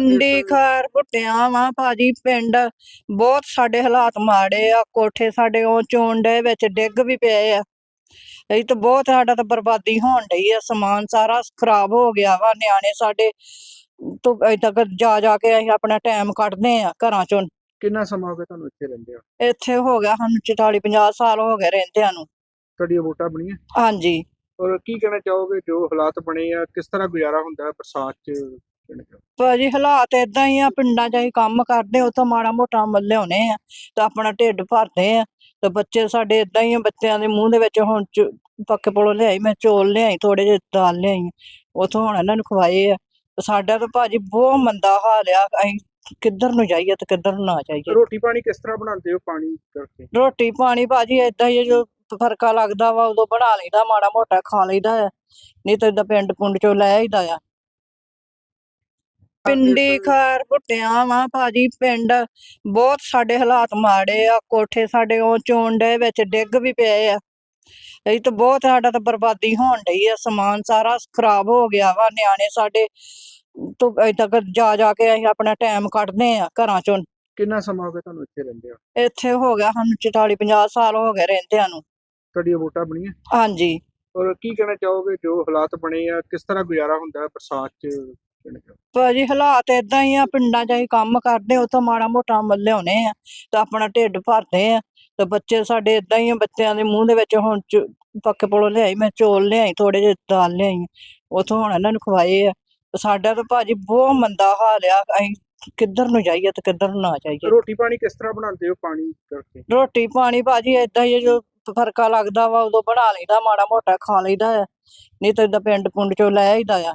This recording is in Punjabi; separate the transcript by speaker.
Speaker 1: ਪਿੰਡੀ ਖਾਰ ਭੁੱਟਿਆ ਵਾ ਭਾਜੀ ਪਿੰਡ। ਬਹੁਤ ਸਾਡੇ ਹਾਲਾਤ ਮਾੜੇ ਆ ਕੋਠੇ ਸਾਡੇ ਉਹ ਚੋਂਡੇ ਵਿੱਚ ਡਿੱਗ ਵੀ ਪਏ ਆ। ਇਹ ਤਾਂ ਬਹੁਤ ਸਾਡਾ ਤਾਂ ਬਰਬਾਦੀ ਹੋਣ ਡਈ ਆ ਸਮਾਨ ਸਾਰਾ ਖਰਾਬ ਹੋ ਗਿਆ ਵਾ ਨਿਆਣੇ ਸਾਡੇ ਤੋਂ ਅਜੇ ਤੱਕ ਜਾ ਜਾ ਕੇ ਅਸੀਂ ਆਪਣਾ ਟਾਈਮ ਕੱਢਦੇ ਆ ਘਰਾਂ ਚੋਂ।
Speaker 2: ਕਿੰਨਾ ਸਮਾਂ ਹੋ ਗਿਆ ਤੁਹਾਨੂੰ ਇੱਥੇ ਰਹਿੰਦੇ ਹੋ
Speaker 1: ਇੱਥੇ ਹੋ ਗਿਆ ਸਾਨੂੰ 44 50 ਸਾਲ ਹੋ ਗਏ ਰਹਿੰਦਿਆਂ ਨੂੰ।
Speaker 2: ਤੁਹਾਡੀਆਂ ਵੋਟਾਂ ਬਣੀਆਂ?
Speaker 1: ਹਾਂਜੀ।
Speaker 2: ਔਰ ਕੀ ਕਹਿਣਾ ਚਾਹੋਗੇ ਜੋ ਹਾਲਾਤ ਬਣੇ ਆ ਕਿਸ ਤਰ੍ਹਾਂ ਗੁਜ਼ਾਰਾ ਹੁੰਦਾ ਹੈ ਬਰਸਾਤ 'ਚ?
Speaker 1: ਭਾਜੀ ਹਾਲਾਤ ਇਦਾਂ ਹੀ ਆ ਪਿੰਡਾਂ 'ਚ ਅਸੀਂ ਕੰਮ ਕਰਦੇ ਉਥੋਂ ਮਾੜਾ ਮੋਟਾ ਮੁੱਲ ਲਿਆਉਣੇ ਆ ਤਾਂ ਆਪਣਾ ਢਿੱਡ ਭਰਦੇ ਆ ਤੇ ਬੱਚੇ ਸਾਡੇ ਇਦਾਂ ਹੀ ਆ ਬੱਚਿਆਂ ਦੇ ਮੂੰਹ ਦੇ ਵਿੱਚ ਹੁਣ ਚ- ਪੱਕੇ ਪਲੋਂ ਲਿਆਈ ਮੈਂ ਚੋਲ ਲਿਆਈ ਥੋੜੇ ਜਿਹੇ ਦਾਲ ਲਿਆਈ ਉਥੋਂ ਹੁਣ ਇਹਨਾਂ ਨੂੰ ਖਵਾਏ ਆ। ਤੇ ਸਾਡਾ ਤਾਂ ਭਾਜੀ ਬਹੁਤ ਮੰਦਾ ਹਾਲ ਆ ਅਸੀਂ ਕਿੱਧਰ ਨੂੰ ਜਾਈਏ ਤੇ ਕਿੱਧਰ ਨੂੰ ਨਾ ਜਾਈਏ।
Speaker 2: ਰੋਟੀ ਪਾਣੀ ਕਿਸ ਤਰ੍ਹਾਂ ਬਣਾਉਂਦੇ ਹੋ ਪਾਣੀ ਕਰਕੇ?
Speaker 1: ਰੋਟੀ ਪਾਣੀ ਭਾਜੀ ਏਦਾਂ ਹੀ ਆ, ਜੋ ਫਰਕਾ ਲੱਗਦਾ ਵਾ ਉਦੋਂ ਬਣਾ ਲਈਦਾ ਮਾੜਾ ਮੋਟਾ ਖਾ ਲਈਦਾ ਆ ਨਹੀਂ ਤਾਂ ਏਦਾਂ ਪਿੰਡ ਪੁੰਡ ਚੋਂ ਲੈ ਆਈਦਾ ਆ। ਪਿੰਡੀ ਖਾਰ ਭੁੱਟਿਆ ਵਾ ਭਾਜੀ ਪਿੰਡ। ਬਹੁਤ ਸਾਡੇ ਹਾਲਾਤ ਮਾੜੇ ਆ ਕੋਠੇ ਸਾਡੇ ਉਹ ਚੋਂਡੇ ਵਿੱਚ ਡਿੱਗ ਵੀ ਪਏ ਆ। ਇਹ ਤਾਂ ਬਹੁਤ ਸਾਡਾ ਤਾਂ ਬਰਬਾਦੀ ਹੋਣ ਡਈ ਆ ਸਮਾਨ ਸਾਰਾ ਖਰਾਬ ਹੋ ਗਿਆ ਵਾ ਨਿਆਣੇ ਸਾਡੇ ਤੋਂ ਅਜੇ ਤੱਕ ਜਾ ਜਾ ਕੇ ਅਸੀਂ ਆਪਣਾ ਟਾਈਮ ਕੱਢਦੇ ਆ ਘਰਾਂ ਚੋਂ।
Speaker 2: ਕਿੰਨਾ ਸਮਾਂ ਹੋ ਗਿਆ ਤੁਹਾਨੂੰ ਇੱਥੇ ਰਹਿੰਦੇ ਹੋ
Speaker 1: ਇੱਥੇ ਹੋ ਗਿਆ ਸਾਨੂੰ 44 50 ਸਾਲ ਹੋ ਗਏ ਰਹਿੰਦਿਆਂ ਨੂੰ।
Speaker 2: ਤੁਹਾਡੀਆਂ ਵੋਟਾਂ ਬਣੀਆਂ?
Speaker 1: ਹਾਂਜੀ।
Speaker 2: ਔਰ ਕੀ ਕਹਿਣਾ ਚਾਹੋਗੇ? ਜੋ ਹਾਲਾਤ ਬਣੇ ਆ ਕਿਸ ਤਰ੍ਹਾਂ ਗੁਜ਼ਾਰਾ ਹੁੰਦਾ ਹੈ ਬਰਸਾਤ 'ਚ?
Speaker 1: ਭਾਜੀ ਹਾਲਾਤ ਇਦਾਂ ਹੀ ਆ ਪਿੰਡਾਂ 'ਚ ਅਸੀਂ ਕੰਮ ਕਰਦੇ ਉਥੋਂ ਮਾੜਾ ਮੋਟਾ ਮੁੱਲ ਲਿਆਉਣੇ ਆ ਤਾਂ ਆਪਣਾ ਢਿੱਡ ਭਰਦੇ ਆ ਤੇ ਬੱਚੇ ਸਾਡੇ ਇਦਾਂ ਹੀ ਆ ਬੱਚਿਆਂ ਦੇ ਮੂੰਹ ਦੇ ਵਿੱਚ ਹੁਣ ਪੱਕੇ ਪਲੋਂ ਲਿਆਈ ਮੈਂ ਚੋਲ ਲਿਆਈ ਥੋੜੇ ਜਿਹੇ ਦਾਲ ਲਿਆਈ ਉਥੋਂ ਹੁਣ ਇਹਨਾਂ ਨੂੰ ਖਵਾਏ ਆ ਸਾਡਾ ਤਾਂ ਭਾਜੀ ਬਹੁਤ ਮੰਦਾ ਹਾਲ ਆ ਅਸੀਂ ਕਿੱਧਰ ਨੂੰ ਜਾਈਏ ਤੇ ਕਿੱਧਰ ਨੂੰ ਨਾ ਜਾਈਏ।
Speaker 2: ਰੋਟੀ ਪਾਣੀ ਕਿਸ ਤਰ੍ਹਾਂ ਬਣਾਉਂਦੇ ਹੋ ਪਾਣੀ ਕਰਕੇ?
Speaker 1: ਰੋਟੀ ਪਾਣੀ ਭਾਜੀ ਏਦਾਂ ਹੀ ਜੋ ਫਰਕਾ ਲੱਗਦਾ ਵਾ ਉਦੋਂ ਬਣਾ ਲਈਦਾ ਮਾੜਾ ਮੋਟਾ ਖਾ ਲਈਦਾ ਆ ਨਹੀਂ ਤਾਂ ਏਦਾਂ ਪਿੰਡ ਪੁੰਡ ਚੋਂ ਲੈ ਆਈਦਾ ਆ।